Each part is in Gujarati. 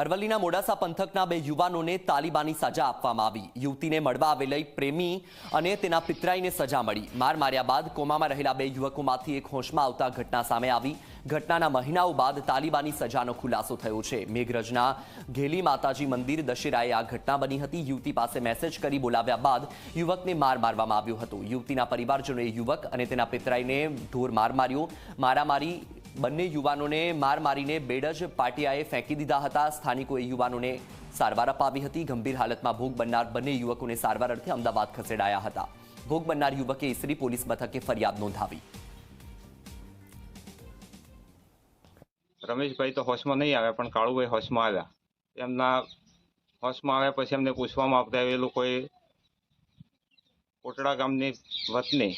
અરવલ્લીના મોડાસા પંથકના બે યુવાનોને તાલિબાની સજા આપવામાં આવી. યુવતીને મળવા આવેલી પ્રેમી અને તેના પિતરાઈને સજા મળી. માર માર્યા બાદ કોમામાં રહેલા બે યુવકોમાંથી એક હોશમાં આવતા ઘટના સામે આવી. ઘટનાના મહિનાઓ બાદ તાલિબાની સજાનો ખુલાસો થયો છે. મેઘરજના ઘેલી માતાજી મંદિર દશેરાએ આ ઘટના બની હતી. યુવતી પાસે મેસેજ કરી બોલાવ્યા બાદ યુવકને માર મારવામાં આવ્યો હતો. યુવતીના પરિવારજનોએ યુવક અને તેના પિતરાઈને ઢોર માર માર્યો. મારામારી બંને યુવાનોને માર મારીને બેડજ પાટિયાએ ફેંકી દીધા હતા. સ્થાનિકોએ યુવાનોને સારવાર અપાવી હતી. ગંભીર હાલતમાં ભોગ બનનાર બંને યુવકોને સારવાર અર્થે અમદાવાદ ખસેડાયા હતા. ભોગ બનનાર યુવકે ઈસરી પોલીસ મથકે ફરિયાદ નોંધાવી. રમેશભાઈ તો હોશમાં નહીં આવ્યા, પણ કાળુભાઈ હોશમાં આવ્યા. એમના હોશમાં આવ્યા પછી એમને પૂછવામાં આવતા એ લોકોએ કોટડા ગામની વતની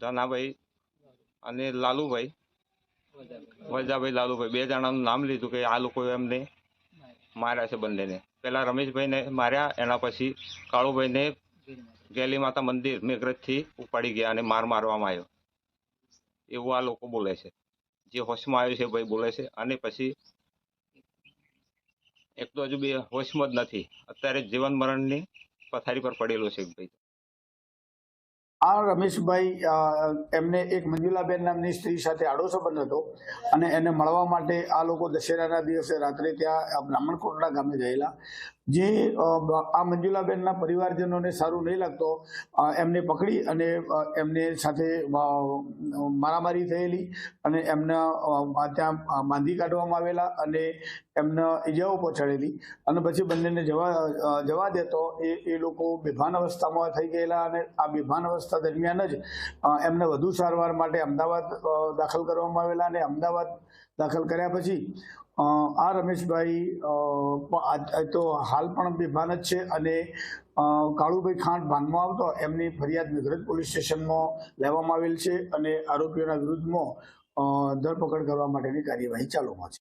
ધનાભાઈ અને લાલુભાઈ. વજાભાઈ લાલુભાઈ. બે જણાનું નામ લીધું કે આ લોકો એમને માર્યા છે બંનેને. પહેલાં રમેશભાઈને માર્યા, એના પછી કાળુભાઈને ગેલી માતા મંદિર મેઘરજથી ઉપાડી ગયા અને માર મારવામાં આવ્યો. એવું આ લોકો બોલે છે. જે હોશમાં આવ્યો છે ભાઈ બોલે છે. અને પછી એક તો હજુ બે હોશમાં જ નથી. અત્યારે જીવન મરણની પથારી પર પડેલો છે ભાઈ આ રમેશભાઈ એમને એક મંજુલાબેન નામની સ્ત્રી સાથે આડો સંબંધ હતો અને એને મળવા માટે આ લોકો દશેરાના દિવસે રાત્રે ત્યાં બ્રાહ્મણકોટના ગામે ગયેલા. જે આ મંજુલાબેનના પરિવારજનોને સારું નહીં લાગતો એમને પકડી અને એમને સાથે મારામારી થયેલી અને એમના ત્યાં બાંધી કાઢવામાં આવેલા અને એમને ઈજાઓ પહોંચાડેલી. અને પછી બંનેને જવા જવા દેતો, એ એ લોકો બેભાન અવસ્થામાં થઈ ગયેલા અને આ બેભાન અવસ્થા દરમિયાન જ એમને વધુ સારવાર માટે અમદાવાદ દાખલ કરવામાં આવેલા અને અમદાવાદ દાખલ કર્યા પછી આ રમેશભાઈ તો હાલ પણ બેભાન જ છે અને કાળુભાઈ ખાંડ ભાનમાં આવતો, એમની ફરિયાદ મેઘરજ પોલીસ સ્ટેશનમાં લેવામાં આવેલ છે અને આરોપીઓના વિરુદ્ધમાં ધરપકડ કરવા માટેની કાર્યવાહી ચાલુમાં છે.